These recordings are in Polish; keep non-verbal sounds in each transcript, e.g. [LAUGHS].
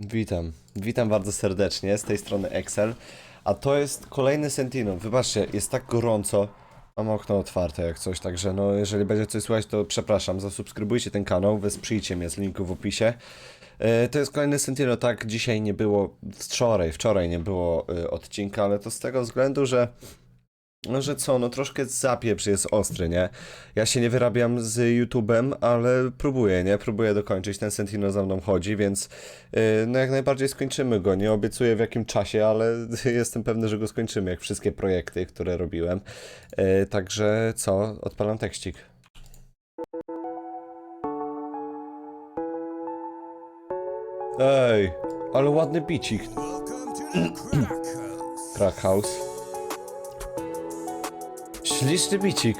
Witam, witam bardzo serdecznie z tej strony Excel, a to jest kolejny Sentinel. Wybaczcie, jest tak gorąco, mam okno otwarte jak coś, także no jeżeli będzie coś słychać to przepraszam, zasubskrybujcie ten kanał, wesprzyjcie mnie z linku w opisie. E, To jest kolejny Sentinel, tak dzisiaj nie było, wczoraj, wczoraj nie było e, odcinka, ale to z tego względu, że no, że co, no troszkę zapieprz jest ostry, nie? Ja się nie wyrabiam z YouTube'em, ale próbuję, nie? Próbuję dokończyć, ten Sentinel za mną chodzi, więc yy, no jak najbardziej skończymy go. Nie obiecuję w jakim czasie, ale [LAUGHS] jestem pewny, że go skończymy, jak wszystkie projekty, które robiłem. Yy, także co, odpalam tekścik. Ej, ale ładny bicik. Crack House. Śliczny bicik.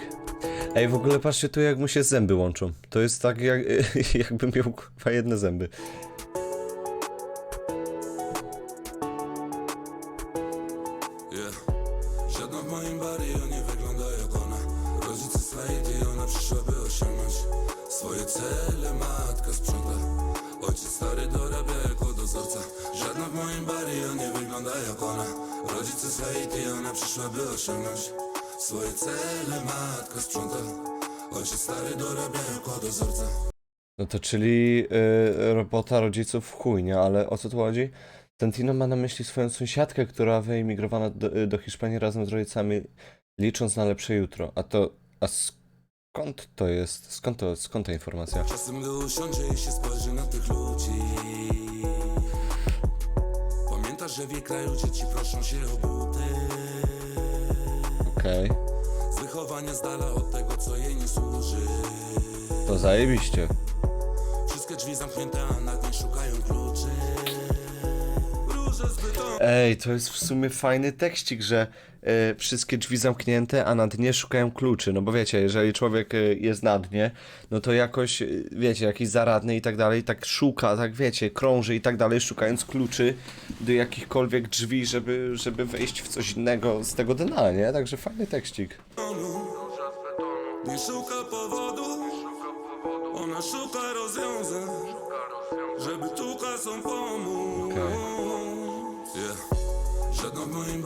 Ej, w ogóle patrzcie tu, jak mu się zęby łączą. To jest tak, jak, [LAUGHS] jakby miał kurwa jedne zęby. Żadna w moim nie wygląda jak ona Rodzice ona przyszła by osiągnąć Swoje cele matka sprząta Ojciec stary dorabia jako dozorca No to czyli y, robota rodziców w chuj, nie? Ale o co tu chodzi? Tentino ma na myśli swoją sąsiadkę, która wyemigrowana do, y, do Hiszpanii razem z rodzicami, licząc na lepsze jutro. A to... A skąd to jest? Skąd to, skąd ta informacja? Czasem gdy usiądzie i się spojrzy na tych ludzi Pamiętasz, że w jej kraju dzieci proszą się o buty Okej. Z wychowania z dala od tego, co jej nie służy To zajebiście. Wszystkie drzwi zamknięte, a nad nie szukają kluczy Ej, to jest w sumie fajny tekścik, że e, wszystkie drzwi zamknięte, a na dnie szukają kluczy. No bo wiecie, jeżeli człowiek e, jest na dnie, no to jakoś, e, wiecie, jakiś zaradny i tak dalej, tak szuka, tak wiecie, krąży i tak dalej, szukając kluczy do jakichkolwiek drzwi, żeby, żeby wejść w coś innego z tego dna, nie? Także fajny tekścik. Nie szuka powodu Ona szuka rozwiązań Żeby tu kasą pomóc yeah. Żadna w moim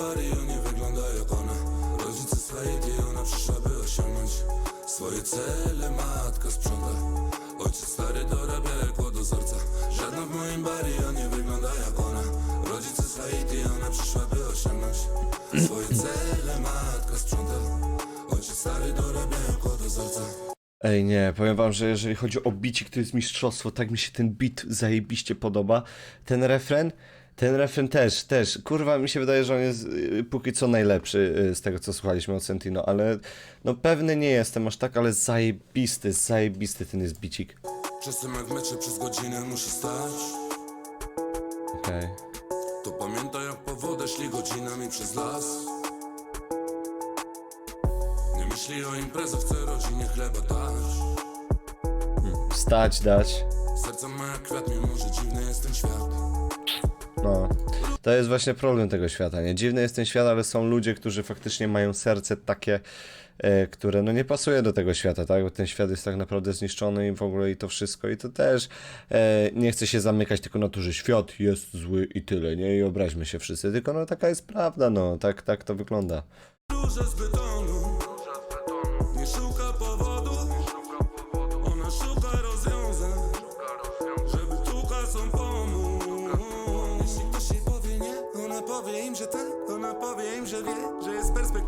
nie wygląda jak ona. Rodzice slajdy i ona przyszła by osiągnąć Swoje cele. Matka sprząta Ojciec stary dorabia jako dozorca Żadna w moim barrio nie wygląda jak ona. Rodzice slajdy i ona przyszła by osiągnąć Swoje cele. Matka sprząta Ojciec stary dorabia jako dozorca Ej, nie, powiem wam, że jeżeli chodzi o bicik, to jest mistrzostwo, tak mi się ten beat zajebiście podoba. Ten refren, ten refren też, też, kurwa, mi się wydaje, że on jest y, póki co najlepszy y, z tego, co słuchaliśmy od Sentino, ale no pewny nie jestem aż tak, ale zajebisty, zajebisty ten jest bicik. Czasem jak mecze przez godzinę musi stać Okej. To pamiętaj jak po wodę szli godzinami przez las Nie myśli o imprezach, chce rodzinie chleba dać Wstać, dać. Serce ma jak kwiat, mimo że dziwny jest ten świat No. To jest właśnie problem tego świata, nie? Dziwny jest ten świat, ale są ludzie, którzy faktycznie mają serce takie, e, które no nie pasuje do tego świata, tak? Bo ten świat jest tak naprawdę zniszczony i w ogóle i to wszystko i to też e, nie chcę się zamykać tylko na to, że świat jest zły i tyle, nie? I obraźmy się wszyscy, tylko no taka jest prawda, no. Tak, tak to wygląda. Róże z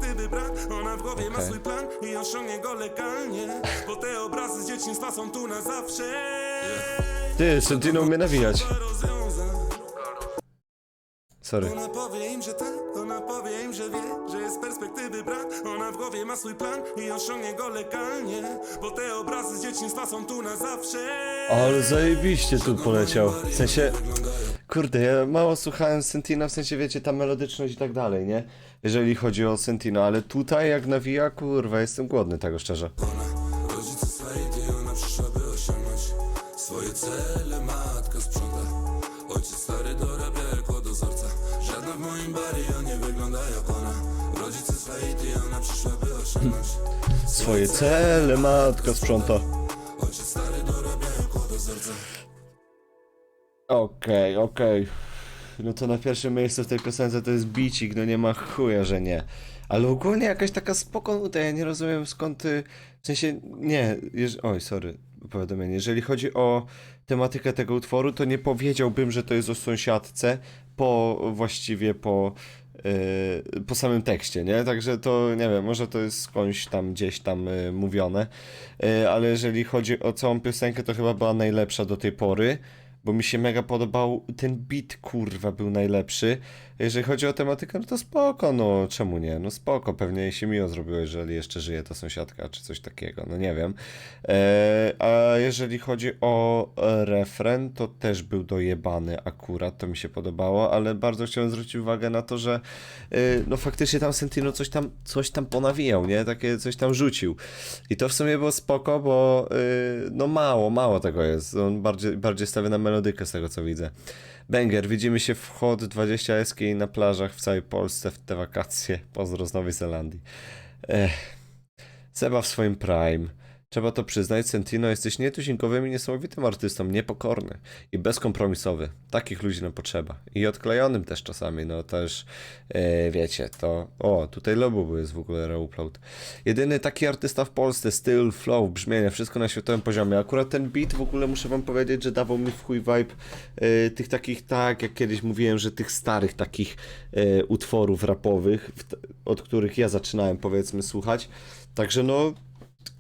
perspektywy brak Ona w głowie ma swój plan I osiągnie go legalnie Bo te obrazy z dzieciństwa są tu na zawsze. Ty, Sentino umie nawijać. Szuka rozwiązań Sorry. Ona powie im, że tak, ona powie im, że wie, że jest z perspektywy brak Ona w głowie ma swój plan i osiągnie go legalnie Bo te obrazy z dzieciństwa są tu na zawsze Ale zajebiście tu poleciał. W sensie, kurde, ja mało słuchałem Sentina, w sensie, wiecie, ta melodyczność i tak dalej, nie? Jeżeli chodzi o Sentino, ale tutaj jak nawija, kurwa, jestem głodny tego szczerze. Ona, rodzice ona przyszła by osiągnąć Swoje cele matka sprząta Ojciec stary dorabia Barrio nie wygląda jak ona Rodzice slajdy i ona przyszła by osiągnąć [LAUGHS] Swoje cele matka sprząta. Ojciec stary dorabia jako dozorca O okej, okej. No to na pierwszym miejscu w tej piosence to jest bicik, no nie ma chuja, że nie. Ale ogólnie jakaś taka spoko nuta, ja nie rozumiem skąd ty... W sensie, nie, jeż... oj, sorry, powiadomienie. Jeżeli chodzi o tematykę tego utworu, to nie powiedziałbym, że to jest o sąsiadce, po właściwie po... Yy, po samym tekście, nie? Także to nie wiem, może to jest skądś tam gdzieś tam yy, mówione, yy, ale jeżeli chodzi o całą piosenkę, to chyba była najlepsza do tej pory, bo mi się mega podobał ten beat, kurwa, był najlepszy. Jeżeli chodzi o tematykę, no to spoko, no czemu nie? No spoko, pewnie się miło zrobiło, jeżeli jeszcze żyje ta sąsiadka, czy coś takiego, no nie wiem. E, a jeżeli chodzi o refren, to też był dojebany akurat, to mi się podobało, ale bardzo chciałem zwrócić uwagę na to, że e, no faktycznie tam Sentino coś tam, coś tam ponawijał, nie? Takie coś tam rzucił. I to w sumie było spoko, bo e, no mało, mało tego jest. On bardziej, bardziej stawia na melodykę z tego, co widzę. Banger, widzimy się w Hot 20 eski na plażach w całej Polsce w te wakacje. Pozdro z Nowej Zelandii. Ech. Seba w swoim prime. Trzeba to przyznać, Sentino jesteś nietuzinkowym i niesamowitym artystą, niepokorny i bezkompromisowy. Takich ludzi nam potrzeba. I odklejonym też czasami, no też, e, wiecie, to... O, tutaj Lobu jest w ogóle reupload. Jedyny taki artysta w Polsce, styl, flow, brzmienie, wszystko na światowym poziomie. Akurat ten beat w ogóle muszę wam powiedzieć, że dawał mi w chuj vibe e, tych takich, tak jak kiedyś mówiłem, że tych starych takich e, utworów rapowych, od których ja zaczynałem powiedzmy słuchać. Także no,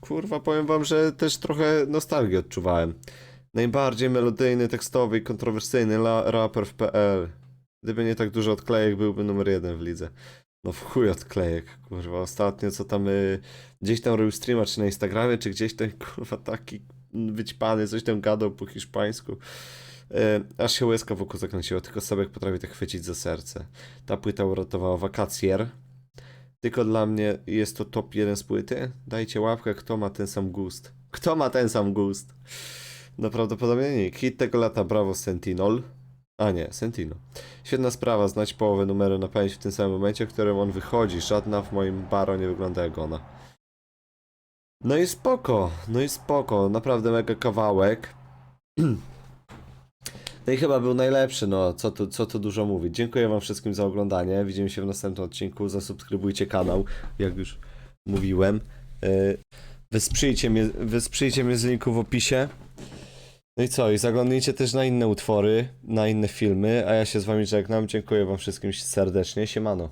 kurwa, powiem wam, że też trochę nostalgii odczuwałem. Najbardziej melodyjny, tekstowy i kontrowersyjny la- raper w PL. Gdyby nie tak dużo odklejek, byłby numer jeden w lidze. No w chuj odklejek, kurwa. Ostatnio co tam y, gdzieś tam robił streama, czy na Instagramie, czy gdzieś ten [LAUGHS] kurwa taki wyćpany, coś tam gadał po hiszpańsku. E, aż się łezka wokół zakręciła, tylko Sebek potrafi tak chwycić za serce. Ta płyta uratowała wakacjer. Tylko dla mnie jest to top 1 z płyty. Dajcie łapkę, kto ma ten sam gust. Kto ma ten sam gust? No prawdopodobnie nie. Hit tego lata, brawo Sentinel. A nie, Sentino. Świetna sprawa, znać połowę numeru na pamięć w tym samym momencie, w którym on wychodzi. Żadna w moim baro nie wygląda jak ona. No i spoko, no i spoko, naprawdę mega kawałek. [CLEARS THROAT] No i chyba był najlepszy, no co tu, co tu dużo mówić. Dziękuję wam wszystkim za oglądanie. Widzimy się w następnym odcinku. Zasubskrybujcie kanał, jak już mówiłem. Yy, Wesprzyjcie mnie, wesprzyjcie mnie z linku w opisie. No i co? I zaglądnijcie też na inne utwory, na inne filmy, a ja się z wami żegnam. Dziękuję wam wszystkim serdecznie. Siemano.